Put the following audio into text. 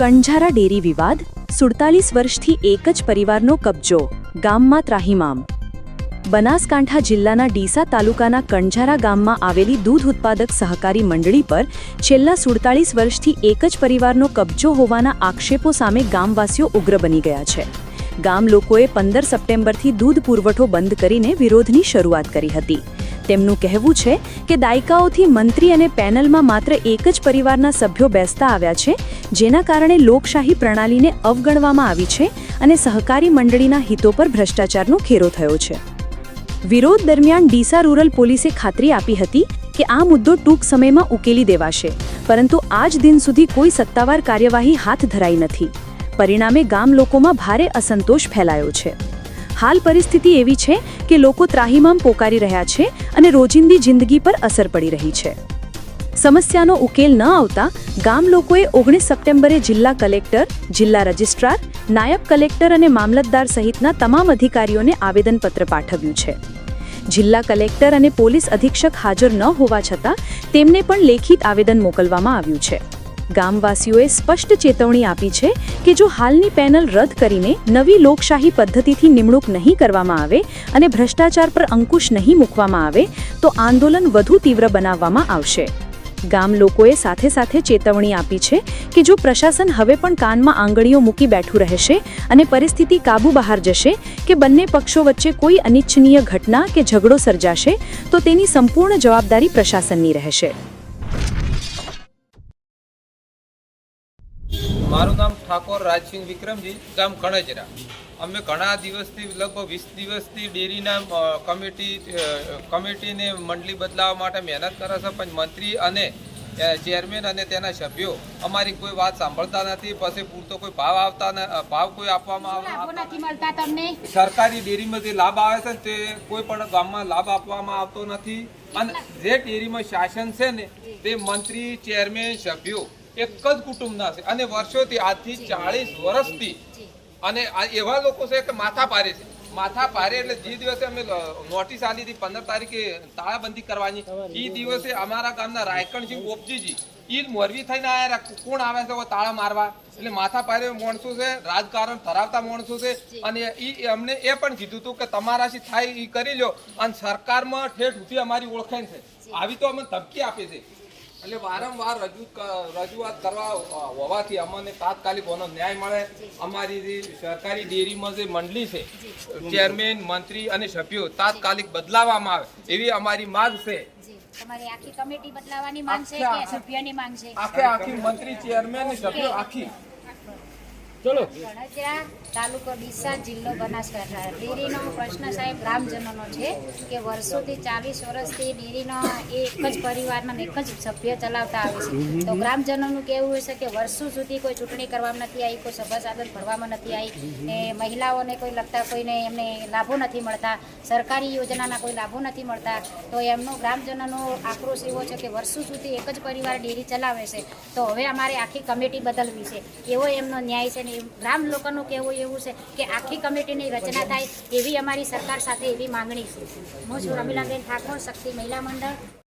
કણઝારા dairy વિવાદ, સુડતાલીસ વર્ષથી એક જ પરિવારનો કબજો, ગામમાં ત્રાહિમામ. બનાસકાંઠા જિલ્લાના ડીસા તાલુકાના કણઝારા ગામમાં આવેલી દૂધ ઉત્પાદક સહકારી મંડળી પર છેલ્લા સુડતાલીસ વર્ષથી એક જ પરિવારનો કબજો હોવાના આક્ષેપો સામે ગામવાસીઓ ઉગ્ર બની ગયા છે. ગામ લોકોએ પંદર સપ્ટેમ્બરથી દૂધ પુરવઠો બંધ કરીને વિરોધની શરૂઆત કરી હતી. તેમનું કહેવું છે કે દાયકાઓથી મંત્રી અને પેનલમાં માત્ર એક જ પરિવારના સભ્યો બેસતા આવ્યા છે, જેના કારણે લોકશાહી પ્રણાલીને અવગણવામાં આવી છે અને સહકારી મંડળીના હિતો પર ભ્રષ્ટાચારનો ખેરો થયો છે. વિરોધ દરમિયાન ડીસા રૂરલ પોલીસે ખાતરી આપી હતી કે આ મુદ્દો ટૂંક સમયમાં ઉકેલી દેવાશે, પરંતુ આજ દિન સુધી કોઈ સત્તાવાર કાર્યવાહી હાથ ધરાઈ નથી. પરિણામે ગામ લોકોમાં ભારે અસંતોષ ફેલાયો છે. હાલ પરિસ્થિતિ એવી છે કે લોકો ત્રાહિમામ પોકારી રહ્યા છે અને રોજિંદી જિંદગી પર અસર પડી રહી છે. સમસ્યાનો ઉકેલ ન આવતા ગામ લોકોએ ઓગણીસ સપ્ટેમ્બરે જિલ્લા કલેક્ટર, જિલ્લા રજિસ્ટ્રાર, નાયબ કલેક્ટર અને મામલતદાર સહિતના તમામ અધિકારીઓને આવેદનપત્ર પાઠવ્યું છે. જિલ્લા કલેક્ટર અને પોલીસ અધિક્ષક હાજર ન હોવા છતાં તેમને પણ લેખિત આવેદન મોકલવામાં આવ્યું છે. ગામવાસીઓએ સ્પષ્ટ ચેતવણી આપી છે કે જો હાલની પેનલ રદ કરીને નવી લોકશાહી પદ્ધતિથી નિમણૂક નહીં કરવામાં આવે અને ભ્રષ્ટાચાર પર અંકુશ નહીં મૂકવામાં આવે, તો આંદોલન વધુ તીવ્ર બનાવવામાં આવશે. ગામ લોકોએ સાથે સાથે ચેતવણી આપી છે કે જો પ્રશાસન હવે પણ કાનમાં આંગળીઓ મૂકી બેઠું રહેશે અને પરિસ્થિતિ કાબુ બહાર જશે કે બંને પક્ષો વચ્ચે કોઈ અનિચ્છનીય ઘટના કે ઝઘડો સર્જાશે, તો તેની સંપૂર્ણ જવાબદારી પ્રશાસનની રહેશે. મારું નામ ઠાકોર રાજસિંહ વિક્રમજી ગામ કણજરા અમે ઘણા દિવસથી લગભગ વીસ દિવસથી ડેરીના કમિટી કમિટીને મંડળી બદલાવવા માટે મહેનત કરે છે પણ મંત્રી અને ચેરમેન અને તેના સભ્યો અમારી કોઈ વાત સાંભળતા નથી પછી પૂરતો કોઈ ભાવ આવતા ભાવ કોઈ આપવામાં નથી. સરકારી ડેરીમાં જે લાભ આવે છે ને તે કોઈ પણ ગામમાં લાભ આપવામાં આવતો નથી. અને જે ડેરીમાં શાસન છે ને તે મંત્રી ચેરમેન સભ્યો એક જ કુટુંબના છે. અને વર્ષોથી આજથી ચાળીસ વર્ષથી અને એવા લોકો છે કે માથા પારે છે. માથા પારે એટલે જે દિવસે અમે નોટિસ આલી હતી પંદર તારીખે તાળાબંધી કરવાની એ દિવસે અમારા ગામના રાયકણસિંહ ઓપજીજી એ મોરવી થઈને આવ્યા કોણ આવે છે તાળા મારવા? એટલે માથા પારે માણસો છે રાજકારણ ધરાવતા માણસો છે. અને એ અમને એ પણ કીધું હતું કે તમારાથી થાય એ કરી લો અને સરકારમાં ઠેઠ સુધી અમારી ઓળખાણ છે. આવી તો અમે ધમકી આપે છે. એટલે વારંવાર રજૂ રજૂઆત કરવા હોવાથી અમને તાત્કાલિક ઓનો ન્યાય મળે. અમારી જે સરકારી ડેરીમાં જે મંડળી છે ચેરમેન મંત્રી અને સભ્યો તાત્કાલિક બદલાવવામાં આવે. એવી અમારી માંગ છે. તમારી આખી કમિટી બદલાવાની માંગ છે કે સભ્યની માંગ છે? આખે આખી મંત્રી ચેરમેન અને સભ્યો આખી. વણજરા તાલુકો ડીસા જિલ્લો બનાસકાંઠા. ડેરીનો પ્રશ્ન સાહેબ ગ્રામજનોનો છે કે વર્ષોથી ચાલીસ વર્ષથી ડેરીનો એ એક જ પરિવારના એક જ સભ્ય ચલાવતા આવે છે. તો ગ્રામજનોનું કહેવું છે કે વર્ષો સુધી કોઈ ચૂંટણી કરવામાં નથી આવી કોઈ સભા સાધન ભરવામાં નથી આવી ને મહિલાઓને કોઈ લગતા કોઈને એમને લાભો નથી મળતા સરકારી યોજનાના કોઈ લાભો નથી મળતા. તો એમનો ગ્રામજનોનો આક્રોશ એવો છે કે વર્ષો સુધી એક જ પરિવાર ડેરી ચલાવે છે. તો હવે અમારે આખી કમિટી બદલવી છે. એવો એમનો ન્યાય છે ને ગ્રામ લોકોનું કહેવું એવું છે કે આખી કમિટીની રચના થાય એવી અમારી સરકાર સાથે એવી માંગણી છે. હું છું રમીલાબેન ઠાકોર, શક્તિ મહિલા મંડળ.